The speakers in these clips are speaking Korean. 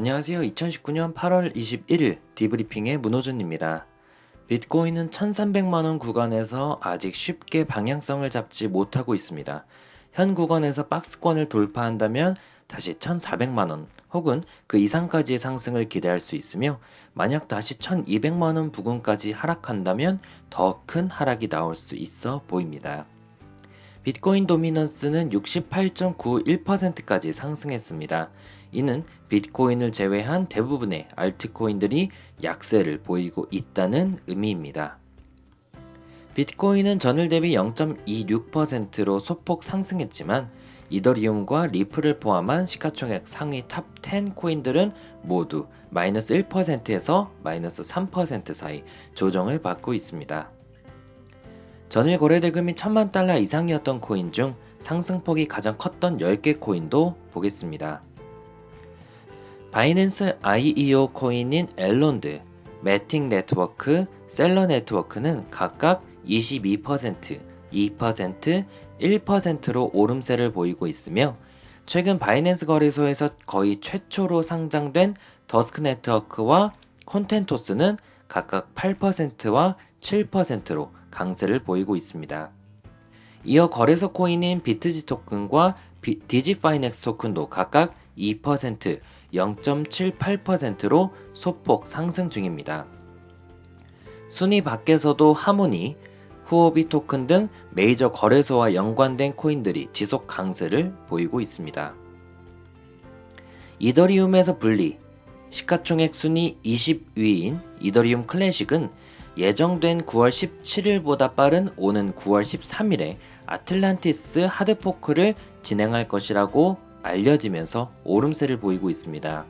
안녕하세요. 2019년 8월 21일 디브리핑의 문호준입니다. 비트코인은 1300만원 구간에서 아직 쉽게 방향성을 잡지 못하고 있습니다. 현 구간에서 박스권을 돌파한다면 다시 1400만원 혹은 그 이상까지의 상승을 기대할 수 있으며 만약 다시 1200만원 부근까지 하락한다면 더 큰 하락이 나올 수 있어 보입니다. 비트코인 도미넌스는 68.91%까지 상승했습니다. 이는 비트코인을 제외한 대부분의 알트코인들이 약세를 보이고 있다는 의미입니다. 비트코인은 전일 대비 0.26%로 소폭 상승했지만 이더리움과 리플을 포함한 시가총액 상위 탑 10 코인들은 모두 마이너스 1%에서 마이너스 3% 사이 조정을 받고 있습니다. 전일 거래 대금이 천만 달러 이상이었던 코인 중 상승폭이 가장 컸던 10개 코인도 보겠습니다. 바이낸스 IEO 코인인 엘론드, 매틱 네트워크, 셀러 네트워크는 각각 22%, 2%, 1%로 오름세를 보이고 있으며 최근 바이낸스 거래소에서 거의 최초로 상장된 더스크 네트워크와 콘텐토스는 각각 8%와 7%로 강세를 보이고 있습니다. 이어 거래소 코인인 비트지 토큰과 디지파이넥스 토큰도 각각 2%, 0.78%로 소폭 상승 중입니다. 순위 밖에서도 하모니, 후오비 토큰 등 메이저 거래소와 연관된 코인들이 지속 강세를 보이고 있습니다. 이더리움에서 분리, 시가총액 순위 20위인 이더리움 클래식은 예정된 9월 17일보다 빠른 오는 9월 13일에 아틀란티스 하드포크를 진행할 것이라고 알려지면서 오름세를 보이고 있습니다.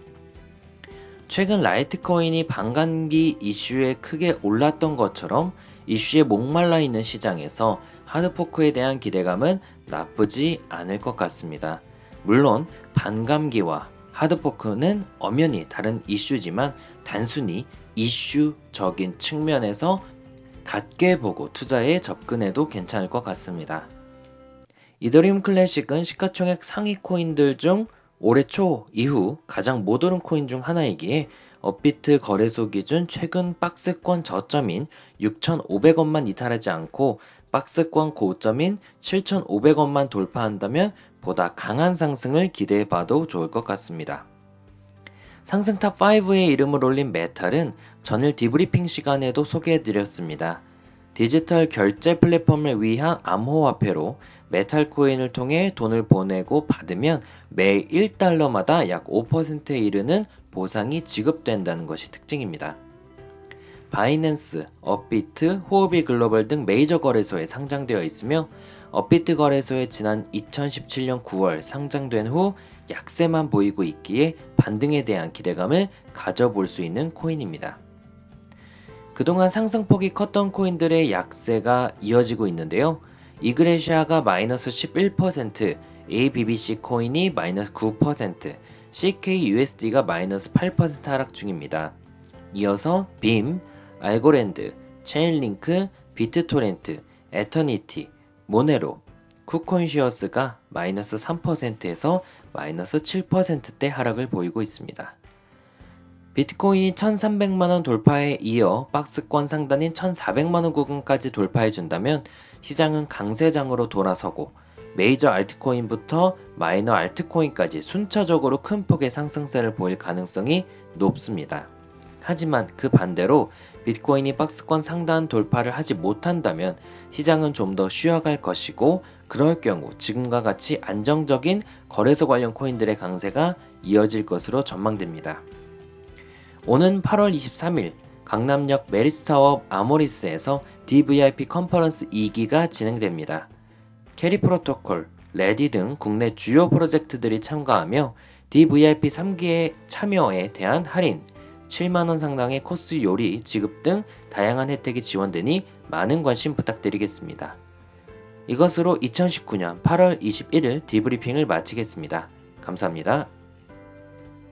최근 라이트코인이 반감기 이슈에 크게 올랐던 것처럼 이슈에 목말라 있는 시장에서 하드포크에 대한 기대감은 나쁘지 않을 것 같습니다. 물론 반감기와 하드포크는 엄연히 다른 이슈지만 단순히 이슈적인 측면에서 갖게 보고 투자에 접근해도 괜찮을 것 같습니다. 이더리움 클래식은 시가총액 상위 코인들 중 올해 초 이후 가장 못 오른 코인 중 하나이기에 업비트 거래소 기준 최근 박스권 저점인 6,500원만 이탈하지 않고 박스권 고점인 7,500원만 돌파한다면 보다 강한 상승을 기대해 봐도 좋을 것 같습니다. 상승 탑5에 이름을 올린 메탈은 전일 디브리핑 시간에도 소개해 드렸습니다. 디지털 결제 플랫폼을 위한 암호화폐로 메탈 코인을 통해 돈을 보내고 받으면 매 1달러마다 약 5%에 이르는 보상이 지급된다는 것이 특징입니다. 바이낸스, 업비트, 호흡이 글로벌 등 메이저 거래소에 상장되어 있으며 업비트 거래소에 지난 2017년 9월 상장된 후 약세만 보이고 있기에 반등에 대한 기대감을 가져볼 수 있는 코인입니다. 그동안 상승폭이 컸던 코인들의 약세가 이어지고 있는데요. 이그레시아가 마이너스 11%, ABBC 코인이 마이너스 9%, CKUSD가 마이너스 8% 하락 중입니다. 이어서 빔, 알고랜드, 체인링크, 비트토렌트, 에터니티, 모네로, 쿠콘시어스가 마이너스 3%에서 마이너스 7%대 하락을 보이고 있습니다. 비트코인이 1300만원 돌파에 이어 박스권 상단인 1400만원 구간까지 돌파해준다면 시장은 강세장으로 돌아서고 메이저 알트코인부터 마이너 알트코인까지 순차적으로 큰 폭의 상승세를 보일 가능성이 높습니다. 하지만 그 반대로 비트코인이 박스권 상단 돌파를 하지 못한다면 시장은 좀 더 쉬어갈 것이고 그럴 경우 지금과 같이 안정적인 거래소 관련 코인들의 강세가 이어질 것으로 전망됩니다. 오는 8월 23일 강남역 메리스타워 아모리스에서 DVIP 컨퍼런스 2기가 진행됩니다. 캐리 프로토콜, 레디 등 국내 주요 프로젝트들이 참가하며 DVIP 3기의 참여에 대한 할인, 7만원 상당의 코스 요리 지급 등 다양한 혜택이 지원되니 많은 관심 부탁드리겠습니다. 이것으로 2019년 8월 21일 디브리핑을 마치겠습니다. 감사합니다.